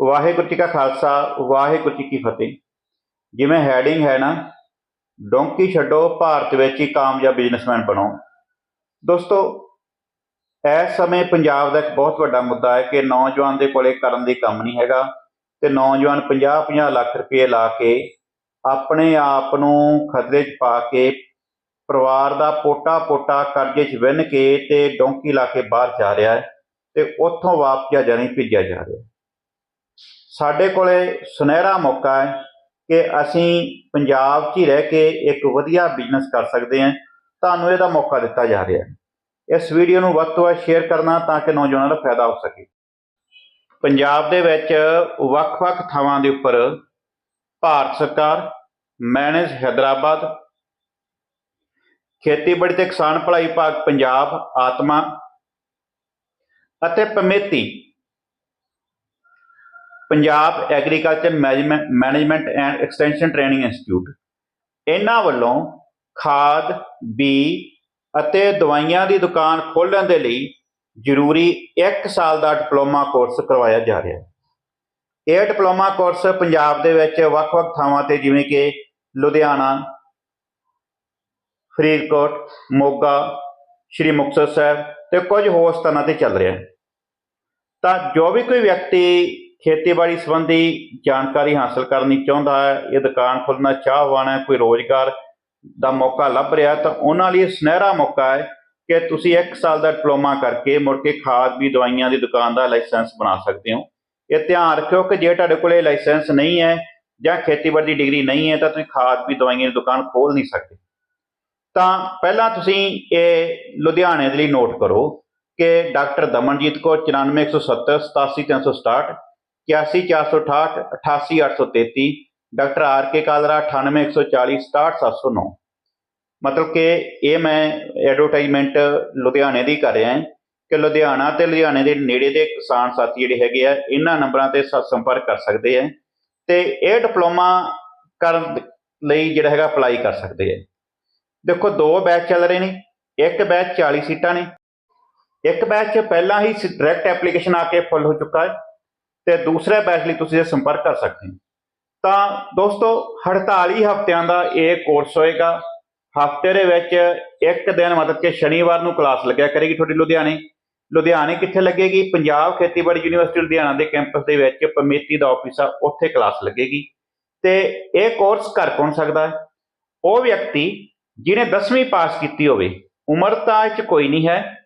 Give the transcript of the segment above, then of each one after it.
ਵਾਹਿਗੁਰੂ ਜੀ ਕਾ ਖਾਲਸਾ, ਵਾਹਿਗੁਰੂ ਜੀ ਕੀ ਫਤਿਹ। ਜਿਵੇਂ ਹੈਡਿੰਗ ਹੈ ਨਾ, ਡੋਂਕੀ ਛੱਡੋ, ਭਾਰਤ ਵਿੱਚ ਹੀ ਕਾਮਯਾਬ ਬਿਜ਼ਨਸਮੈਨ ਬਣੋ। ਦੋਸਤੋ, ਇਸ ਸਮੇਂ ਪੰਜਾਬ ਦਾ ਇੱਕ ਬਹੁਤ ਵੱਡਾ ਮੁੱਦਾ ਹੈ ਕਿ ਨੌਜਵਾਨ ਦੇ ਕੋਲੇ ਕਰਨ ਦੀ ਕੰਮ ਨਹੀਂ ਹੈਗਾ ਤੇ ਨੌਜਵਾਨ 50-50 ਲੱਖ ਰੁਪਏ ਲਾ ਕੇ ਆਪਣੇ ਆਪ ਨੂੰ ਖਤਰੇ 'ਚ ਪਾ ਕੇ ਪਰਿਵਾਰ ਦਾ ਪੋਟਾ-ਪੋਟਾ ਕਰਜ਼ੇ 'ਚ ਵਿੰਨ ਕੇ ਤੇ ਡੋਂਕੀ ਲਾ ਕੇ ਬਾਹਰ ਜਾ ਰਿਹਾ ਹੈ ਤੇ ਉੱਥੋਂ ਵਾਪਸ ਜਾਣੀ ਭੇਜਿਆ ਜਾ ਰਿਹਾ ਸਾਡੇ ਕੋਲੇ ਸੁਨਹਿਰਾ ਮੌਕਾ ਹੈ ਕਿ ਅਸੀਂ ਪੰਜਾਬ 'ਚ ਹੀ ਰਹਿ ਕੇ ਇੱਕ ਵਧੀਆ ਬਿਜ਼ਨਸ ਕਰ ਸਕਦੇ ਹਾਂ। ਤੁਹਾਨੂੰ ਇਹਦਾ ਮੌਕਾ ਦਿੱਤਾ ਜਾ ਰਿਹਾ ਹੈ। ਇਸ ਵੀਡੀਓ ਨੂੰ ਵੱਧ ਤੋਂ ਵੱਧ ਸ਼ੇਅਰ ਕਰਨਾ ਤਾਂ ਕਿ ਨੌਜਵਾਨਾਂ ਦਾ ਫਾਇਦਾ ਹੋ ਸਕੇ। ਪੰਜਾਬ ਦੇ ਵਿੱਚ ਵੱਖ-ਵੱਖ ਥਾਵਾਂ ਦੇ ਉੱਪਰ ਭਾਰਤ ਸਰਕਾਰ, ਮੈਨੇਜ ਹੈਦਰਾਬਾਦ, ਖੇਤੀਬਾੜੀ ਤੇ ਕਿਸਾਨ ਭਲਾਈ ਵਿਭਾਗ ਪੰਜਾਬ, ਆਤਮਾ ਅਤੇ PAMETI Punjab agriculture management and extension training institute ਇਹਨਾਂ ਵੱਲੋਂ ਖਾਦ ਬੀ ਅਤੇ ਦਵਾਈਆਂ ਦੀ ਦੁਕਾਨ ਖੋਲਣ ਦੇ ਲਈ ਜ਼ਰੂਰੀ 1 ਸਾਲ ਦਾ ਡਿਪਲੋਮਾ ਕੋਰਸ ਕਰਵਾਇਆ ਜਾ ਰਿਹਾ ਹੈ। ਇਹ ਡਿਪਲੋਮਾ ਕੋਰਸ ਪੰਜਾਬ ਦੇ ਵਿੱਚ ਵੱਖ-ਵੱਖ ਥਾਵਾਂ ਤੇ ਜਿਵੇਂ ਕਿ ਲੁਧਿਆਣਾ, ਫਰੀਦਕੋਟ, ਮੋਗਾ, ਸ਼੍ਰੀ ਮੁਕਤਸਰ ਸਾਹਿਬ ਤੇ ਕੁਝ ਹੋਰ ਸਥਾਨਾਂ ਤੇ ਚੱਲ ਰਿਹਾ ਹੈ। ਤਾਂ ਜੋ ਵੀ ਕੋਈ ਵਿਅਕਤੀ ਖੇਤੀਬਾੜੀ ਸੰਬੰਧੀ ਜਾਣਕਾਰੀ ਹਾਸਲ ਕਰਨੀ ਚਾਹੁੰਦਾ ਹੈ। ਇਹ ਦੁਕਾਨ ਖੋਲ੍ਹਣਾ ਚਾਹਵਾਨ ਹੈ, ਕੋਈ ਰੋਜ਼ਗਾਰ ਦਾ ਮੌਕਾ ਲੱਭ ਰਿਹਾ ਤਾਂ ਉਹਨਾਂ ਲਈ ਸੁਨਹਿਰਾ ਮੌਕਾ ਹੈ ਕਿ ਤੁਸੀਂ 1 ਸਾਲ ਦਾ ਡਿਪਲੋਮਾ ਕਰਕੇ ਮੁੜ ਕੇ ਖਾਦ ਵੀ ਦਵਾਈਆਂ ਦੀ ਦੁਕਾਨ ਦਾ ਲਾਇਸੈਂਸ ਬਣਾ ਸਕਦੇ ਹੋ। ਇਹ ਧਿਆਨ ਰੱਖਿਓ ਕਿ ਜੇ ਤੁਹਾਡੇ ਕੋਲੇ ਲਾਇਸੈਂਸ ਨਹੀਂ ਹੈ ਜਾਂ ਖੇਤੀਬਾੜੀ ਦੀ ਡਿਗਰੀ ਨਹੀਂ ਹੈ ਤਾਂ ਤੁਸੀਂ ਖਾਦ ਵੀ ਦਵਾਈਆਂ ਦੀ ਦੁਕਾਨ ਖੋਲ ਨਹੀਂ ਸਕਦੇ। ਤਾਂ ਪਹਿਲਾਂ ਤੁਸੀਂ ਇਹ ਲੁਧਿਆਣੇ ਦੇ ਲਈ ਨੋਟ ਕਰੋ ਕਿ doctor Damanjit Kaur 94170 87367 81468 88833 doctor R K Kalra 98140 67709 ਮਤਲਬ ਕਿ ਇਹ ਮੈਂ ਐਡਵਰਟਾਈਜ਼ਮੈਂਟ ਲੁਧਿਆਣੇ ਦੀ ਕਰ ਰਿਹਾ ਹਾਂ ਕਿ ਲੁਧਿਆਣਾ ਤੇ ਲੁਧਿਆਣੇ ਦੇ ਨੇੜੇ ਦੇ ਕਿਸਾਨ ਸਾਥੀ ਜਿਹੜੇ ਹੈਗੇ ਆ, ਇਹਨਾਂ ਨੰਬਰਾਂ ਤੇ ਸ- ਸੰਪਰਕ ਕਰ ਸਕਦੇ ਆ ਤੇ ਇਹ ਡਿਪਲੋਮਾ ਕਰਨ ਲਈ ਜਿਹੜਾ ਹੈਗਾ ਅਪਲਾਈ ਕਰ ਸਕਦੇ ਆ। ਦੇਖੋ, ਦੋ ਬੈਚ ਚੱਲ ਰਹੇ ਨੇ, ਇੱਕ ਬੈਚ 40 ਸੀਟਾਂ ਨੇ, ਇੱਕ ਬੈਚ 'ਚ ਪਹਿਲਾਂ ਹੀ ਡਾਇਰੈਕਟ ਐਪਲੀਕੇਸ਼ਨ ਆ ਕੇ ਫੁੱਲ ਹੋ ਚੁੱਕਾ ਹੈ। ਤੇ ਦੂਸਰੇ ਬੈਚ ਲਈ ਤੁਸੀਂ ਇਹ ਸੰਪਰਕ ਕਰ ਸਕਦੇ ਹੋ। ਤਾਂ ਦੋਸਤੋ 48 ਹਫ਼ਤਿਆਂ ਦਾ ਇਹ ਕੋਰਸ ਹੋਏਗਾ। ਹਫ਼ਤੇ ਦੇ ਵਿੱਚ ਇੱਕ ਦਿਨ ਮਤਲਬ ਕਿ ਸ਼ਨੀਵਾਰ ਨੂੰ ਕਲਾਸ ਲੱਗਿਆ ਕਰੇਗੀ ਤੁਹਾਡੀ ਲੁਧਿਆਣੇ। ਲੁਧਿਆਣੇ ਕਿੱਥੇ ਲੱਗੇਗੀ? ਪੰਜਾਬ ਖੇਤੀਬਾੜੀ ਯੂਨੀਵਰਸਿਟੀ ਲੁਧਿਆਣਾ ਦੇ ਕੈਂਪਸ ਦੇ ਵਿੱਚ ਪਮੇਤੀ ਦਾ ਆਫਿਸ ਆ, ਉੱਥੇ ਕਲਾਸ ਲੱਗੇਗੀ। ਤੇ ਇਹ ਕੋਰਸ ਕਰ ਕੌਣ ਸਕਦਾ ਹੈ? ਉਹ ਵਿਅਕਤੀ ਜਿਹਨੇ 10ਵੀਂ ਪਾਸ ਕੀਤੀ ਹੋਵੇ, ਉਮਰ ਤਾਂ ਇਹ 'ਚ ਕੋਈ ਨਹੀਂ ਹੈ।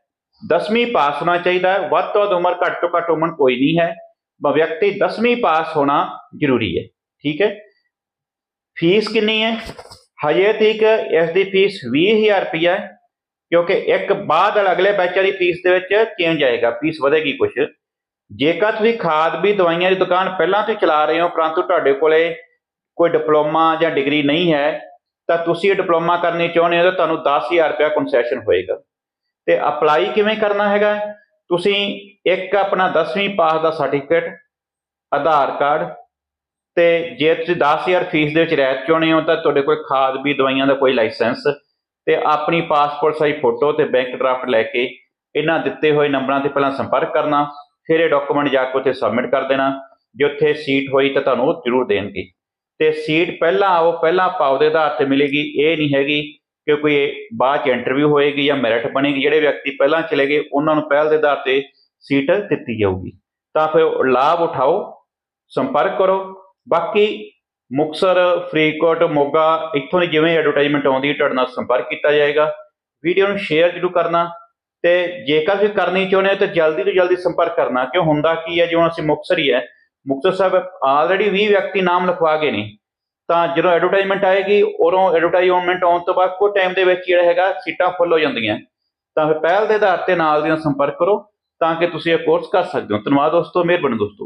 10ਵੀਂ ਪਾਸ ਹੋਣਾ ਚਾਹੀਦਾ ਹੈ। ਵੱਧ ਤੋਂ ਵੱਧ ਉਮਰ ਘੱਟ ਤੋਂ ਘੱਟ ਉਮਰ ਕੋਈ ਨਹੀਂ ਹੈ। ਵਿਅਕਤੀ 10ਵੀਂ ਪਾਸ ਹੋਣਾ ਜ਼ਰੂਰੀ ਹੈ, ਠੀਕ ਹੈ? ਫੀਸ ਕਿੰਨੀ ਹੈ? ਹਜੇ ਤੱਕ ਇਸ ਦੀ ਫੀਸ 20000 ਰੁਪਇਆ ਹੈ, ਕਿਉਂਕਿ ਇੱਕ ਬਾਅਦ ਵਾਲੇ ਅਗਲੇ ਬੈਚ ਵਾਲੀ ਫੀਸ ਦੇ ਵਿੱਚ ਚੇਂਜ ਆਏਗਾ, ਫੀਸ ਵਧੇਗੀ ਕੁਝ ਜੇਕਰ ਤੁਸੀਂ ਖਾਦ ਵੀ ਦਵਾਈਆਂ ਦੀ ਦੁਕਾਨ ਪਹਿਲਾਂ ਤੋਂ ਹੀ ਚਲਾ ਰਹੇ ਹੋ, ਪਰੰਤੂ ਤੁਹਾਡੇ ਕੋਲੇ ਕੋਈ ਡਿਪਲੋਮਾ ਜਾਂ ਡਿਗਰੀ ਨਹੀਂ ਹੈ, ਤਾਂ ਤੁਸੀਂ ਇਹ ਡਿਪਲੋਮਾ ਕਰਨੀ ਚਾਹੁੰਦੇ ਹੋ ਤਾਂ ਤੁਹਾਨੂੰ 10000 ਰੁਪਇਆ ਕਨਸੈਸ਼ਨ ਹੋਏਗਾ। ਤੇ ਅਪਲਾਈ ਕਿਵੇਂ ਕਰਨਾ ਹੈਗਾ? ਤੁਸੀਂ ਇੱਕ ਆਪਣਾ 10ਵੀਂ ਪਾਸ ਦਾ ਸਰਟੀਫਿਕੇਟ ਆਧਾਰ ਕਾਰਡ ਤੇ ਜੇ ਤੁਸੀਂ 10000 ਫੀਸ ਦੇ ਵਿੱਚ ਰਹਿਤ ਚਾਹੁੰਦੇ ਹੋ ਤਾਂ ਤੁਹਾਡੇ ਕੋਲ ਖਾਦ ਵੀ ਦਵਾਈਆਂ ਦਾ ਕੋਈ ਲਾਇਸੈਂਸ ਤੇ ਆਪਣੀ ਪਾਸਪੋਰਟ ਸਾਈਜ਼ ਫੋਟੋ ਤੇ ਬੈਂਕ ਡਰਾਫਟ ਲੈ ਕੇ ਇਹਨਾਂ ਦਿੱਤੇ ਹੋਏ ਨੰਬਰਾਂ ਤੇ ਪਹਿਲਾਂ ਸੰਪਰਕ ਕਰਨਾ, ਫਿਰ ਇਹ ਡਾਕੂਮੈਂਟ ਜਾ ਕੇ ਉੱਥੇ ਸਬਮਿਟ ਕਰ ਦੇਣਾ, ਜੇ ਉੱਥੇ ਸੀਟ ਹੋਈ ਤਾਂ ਤੁਹਾਨੂੰ ਉਹ ਜ਼ਰੂਰ ਦੇਣਗੇ। ਤੇ ਸੀਟ ਪਹਿਲਾਂ ਆਓ, ਪਹਿਲਾਂ ਪਾਓ ਦੇ ਆਧਾਰ ਤੇ ਮਿਲੇਗੀ, ਇਹ ਨਹੀਂ ਹੈਗੀ ਕਿ ਕੋਈ ਬਾਅਦ ਚ ਇੰਟਰਵਿਊ ਹੋਏਗੀ ਜਾਂ ਮੈਰਿਟ ਬਣੇਗੀ, ਜਿਹੜੇ ਵਿਅਕਤੀ ਪਹਿਲਾਂ ਚਲੇ ਗਏ, ਉਹਨਾਂ ਨੂੰ ਪਹਿਲ ਦੇ ਆਧਾਰ ਤੇ ਸੀਟ ਦਿੱਤੀ ਜਾਊਗੀ। ਤਾਂ ਫਿਰ ਲਾਭ ਉਠਾਓ, ਸੰਪਰਕ ਕਰੋ। ਬਾਕੀ ਮੁਕਸਰ ਫਰੀਦਕੋਟ, ਮੋਗਾ, ਇੱਥੋਂ ਦੀ ਜਿਵੇਂ ਐਡਵਰਟਾਈਜ਼ਮੈਂਟ ਆਉਂਦੀ, ਤੁਹਾਡੇ ਨਾਲ ਸੰਪਰਕ ਕੀਤਾ ਜਾਏਗਾ। ਵੀਡੀਓ ਨੂੰ ਸ਼ੇਅਰ ਜ਼ਰੂਰ ਕਰਨਾ ਤੇ ਜੇਕਰ ਤੁਸੀਂ ਕਰਨੀ ਚਾਹੁੰਦੇ ਹੋ ਤਾਂ ਜਲਦੀ ਤੋਂ ਜਲਦੀ ਸੰਪਰਕ ਕਰਨਾ, ਕਿਉਂ ਹੁੰਦਾ ਕੀ ਹੈ, ਜਿਵੇਂ ਅਸੀਂ ਮੁਕਸਰ ਹੀ ਹੈ। ਮੁਕਤਸਰ ਸਾਹਿਬ ਆਲਰੇਡੀ 20 ਵਿਅਕਤੀ ਨਾਮ ਲਿਖਵਾ ਗਏ ਨੇ। ਤਾਂ ਜਦੋਂ ਐਡਵਰਟਾਈਜ਼ਮੈਂਟ ਆਏਗੀ, ਉਦੋਂ ਐਡਵਰਟਾਈਜ਼ਮੈਂਟ ਆਉਣ ਤੋਂ ਬਾਅਦ ਕੋ ਟਾਈਮ ਦੇ ਵਿੱਚ ਜਿਹੜਾ ਹੈਗਾ ਸੀਟਾਂ ਫੁੱਲ ਹੋ ਜਾਂਦੀਆਂ। ਤਾਂ ਫਿਰ ਪਹਿਲ ਦੇ ਆਧਾਰ ਤੇ ਨਾਲ ਦੀਆਂ ਸੰਪਰਕ ਕਰੋ, ਤਾਂ ਕਿ ਤੁਸੀਂ ਇਹ ਕੋਰਸ ਕਰ ਸਕਦੇ ਹੋ। ਧੰਨਵਾਦ ਦੋਸਤੋ, ਮਿਹਰਬਾਨੀ ਦੋਸਤੋ।